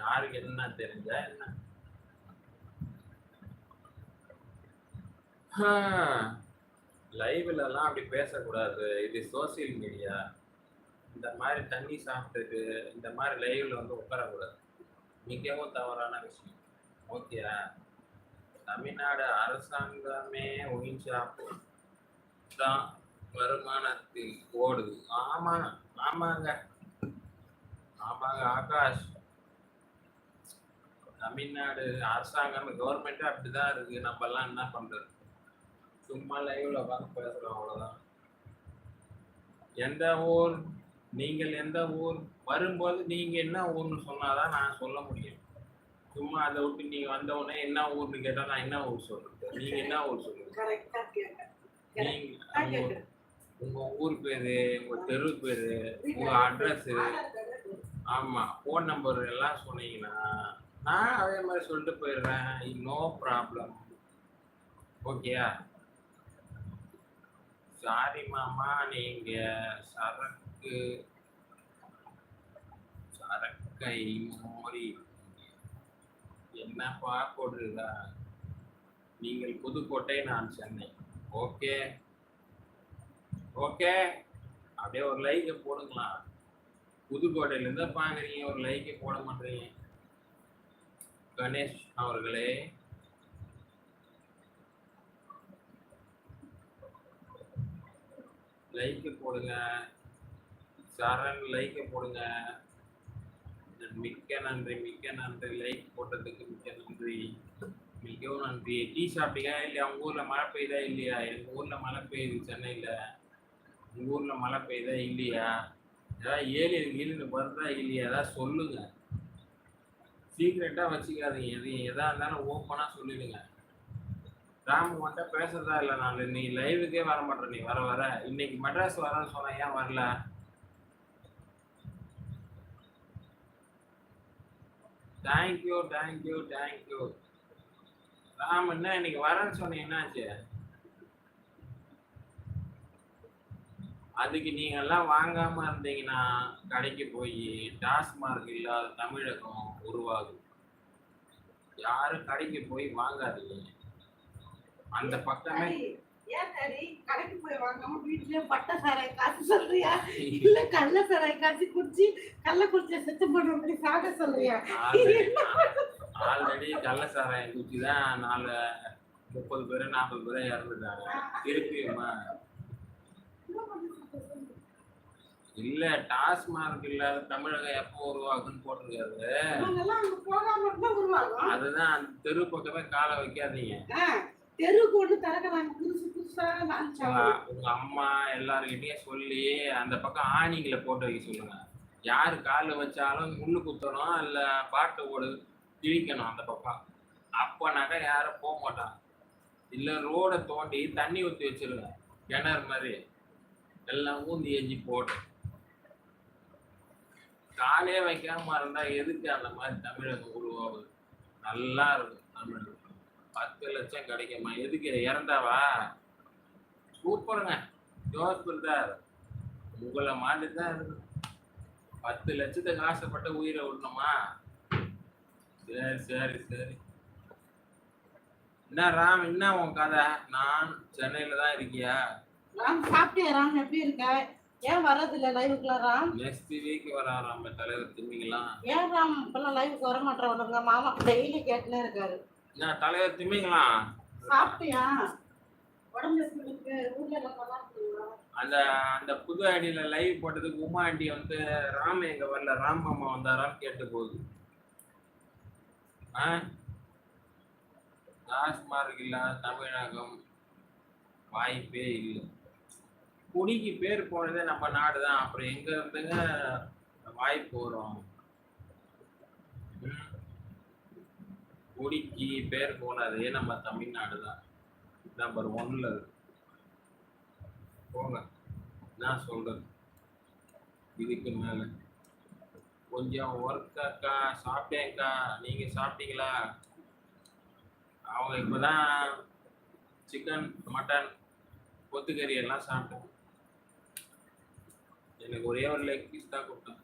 யாருக்கு என்ன தெரிஞ்சா என்ன? லைவ்ல எல்லாம் அப்படி பேசக்கூடாது. இது சோசியல் மீடியா இந்த மாதிரி தண்ணி சாப்பிட்டுக்கு இந்த மாதிரி லைவ்ல வந்து உட்காரக்கூடாது. மிகவும் தவறான விஷயம். ஓகே தமிழ்நாடு அரசாங்கமே ஒயின் தான் வருமானத்தில் ஓடுது. ஆமா ஆமாங்க. ஆமாங்க ஆகாஷ். தமிழ்நாடு அரசாங்கம் கவர்மெண்ட்டே அப்படிதான் இருக்கு. நம்ம எல்லாம் என்ன பண்றது? சும்மா லைவ்ல உட்காந்து பேசுறோம் அவ்வளவுதான். எந்த ஊர் நீங்கள் எந்த ஊர் வரும்போது நீங்க என்ன ஊர்னு சொன்னாதான் நான் சொல்ல முடியும். சும்மா அதை விட்டு நீங்க வந்த உடனே என்ன ஊர்னு கேட்டா நான் என்ன ஊர் சொல்றது? நீங்க என்ன ஊர் கரெக்டா உங்க- ஊர் பேரு உங்க தெரு பேரு உங்க அட்ரஸ் ஆமா ஃபோன் நம்பர் எல்லாம் சொன்னீங்கன்னா நான் அதே மாதிரி சொல்லிட்டு போயிடுறேன். நோ ப்ராப்ளம் ஓகேயா சாரி மாமா நீங்க சரக்கு சரக்கை மோரி என்னப்பா போடுறதா நீங்கள் புதுக்கோட்டை நான் சென்னை. ஓகே ஓகே அப்படியே ஒரு லைக்கை போடுங்களா புதுக்கோட்டையில இருந்து ஒரு லைக்கை போட மாட்டீங்க. கணேஷ் அவர்களே. லைக்கு போடுங்க. சரண் லைக்கு போடுங்க. மிக்க நன்றி மிக்க நன்றி. லைக் போட்டதுக்கு மிக்க நன்றி. மிகவும் நன்றி. டீ சாப்பிட்டீங்க இல்லையா? உங்க ஊர்ல மழை பெய்யுதா இல்லையா? எங்க ஊர்ல மழை பெய்யுது சென்னையில. உங்கள் ஊர்ல மழை பெய்யுதா இல்லையா? ஏதாவது ஏழு கீழின்னு வருதா இல்லையா? ஏதாவது சொல்லுங்க. சீக்ரெட்டாக வச்சுக்காதீங்க. எது எதாக இருந்தாலும் ஓப்பனாக சொல்லிடுங்க. ராமு மட்டும் பேசுறதா இல்லை நான். நீ லைவுக்கே வர மாட்டேன் நீ வர வர. இன்னைக்கு மெட்ராஸ் வரேன்னு சொன்ன ஏன் வரல? தேங்க்யூ தேங்க்யூ தேங்க்யூ ராம் என்ன? இன்னைக்கு வரேன்னு சொன்னீங்க என்னாச்சு அதுக்கு நீங்க வாங்காமல் இருந்தீங்கன்னா கடைக்கு போய் டாஸ்மார்க் இல்லாத தமிழகம் உருவாகும். யாரும் கடைக்கு போய் வாங்காதீங்க. அந்த பக்கமே ஏன் சரி கடைக்கு போய் வாங்காம வீட்லயே பட்டை சாராய காசு சொல்றியா? இல்ல கள்ள சாராய காசு குடிச்சு கள்ள குடிச்ச செத்து போடுற மாதிரி சாக சொல்றியா? ஆல்ரெடி கள்ள சாராயம் தான் நாலு முப்பது பேர் நாற்பது பேர் இறந்துட்டாங்க. திருப்பியுமா? இல்ல டாஸ்மார்க் இல்லாத தமிழகம் எப்போ உருவாகுன்னு போட்டிருக்காரு. அதுதான் அந்த தெரு பக்கமே காலை வைக்காதீங்க. தெருவுக்கு ஒண்ணு திறக்கிறாங்க புதுசு புதுசா உங்க அம்மா எல்லார்கிட்டயும் சொல்லி அந்த பக்கம் ஆணிகளை போட்டு வைக்க சொல்லுங்க. யாரு காலில் வச்சாலும் முள்ளு குத்தணும் இல்ல பாட்டு ஓடு கிழிக்கணும் அந்த பக்கம். அப்பனாக்கா யாரும் போக மாட்டாங்க. இல்ல ரோடை தோண்டி தண்ணி ஊற்றி வச்சிருங்க. கிணறு மாதிரி. எல்லாம் ஊந்தி எஞ்சி போட்டு. காலே வைக்காம இருந்தா எதுக்கு அந்த மாதிரி தமிழகம் உருவாகுது? நல்லா இருக்கும் தமிழ். பத்து லட்சம் கிடைக்குமா? எதுக்கு? இறந்தாவா? சூப்பருங்க. ஜோஸ் பிரதர் உங்களை மாதிரி தான் இருக்கு. பத்து லட்சத்துக்கு காசப்பட்ட உயிரை விடணுமா? சரி சரி சரி. என்ன ராம் என்ன உன் கதை? நான் சென்னையில தான் இருக்கியா? ராம் சாப்பிட்டேன் ராம்? எப்படி இருக்க? ஏன் வர்றதில்ல லைவுக்குள்ள ராம்? நெக்ஸ்ட் வீக் வராராம் தலைவர் திமிங்கலாம். ஏன் ராம்? இப்பெல்லாம் லைவுக்கு வர மாட்டேன் மாமா டெய்லி கேட்டுனே இருக்காரு. என்ன தலைவர் திமிங்கலாம்? சாப்பிட்டியா? உடம்பு இருக்கு. ஊர்ல எல்லாம் அந்த அந்த புது ஐடியில லைவ் போட்டதுக்கு உமா ஆண்டி வந்து ராம் எங்க வரல? ராம் மாமா வந்தாரான்னு கேட்டு போகுது ஆ? டாஸ்மார்க் இல்லாத தமிழகம் வாய்ப்பே இல்லை. குடிக்கு பேர் போனதே நம்ம நாடு தான் அப்புறம் எங்க இருந்துங்க வாய்ப்பு போறோம் ம். குடிக்கு பேர் போனதே நம்ம தமிழ்நாடு தான் நம்பர் ஒன்ல போங்க. நான் சொல்றது. இதுக்கு மேல. கொஞ்சம் ஒர்க் அக்கா சாப்பிட்டேங்க்கா நீங்க சாப்பிட்டீங்களா? அவங்க இப்பதான் சிக்கன் மட்டன் கொத்துக்கறி எல்லாம் சாப்பிட்டேன் எனக்கு ஒரே ஒரு லெக் பீஸ் தான் கொடுத்தாங்க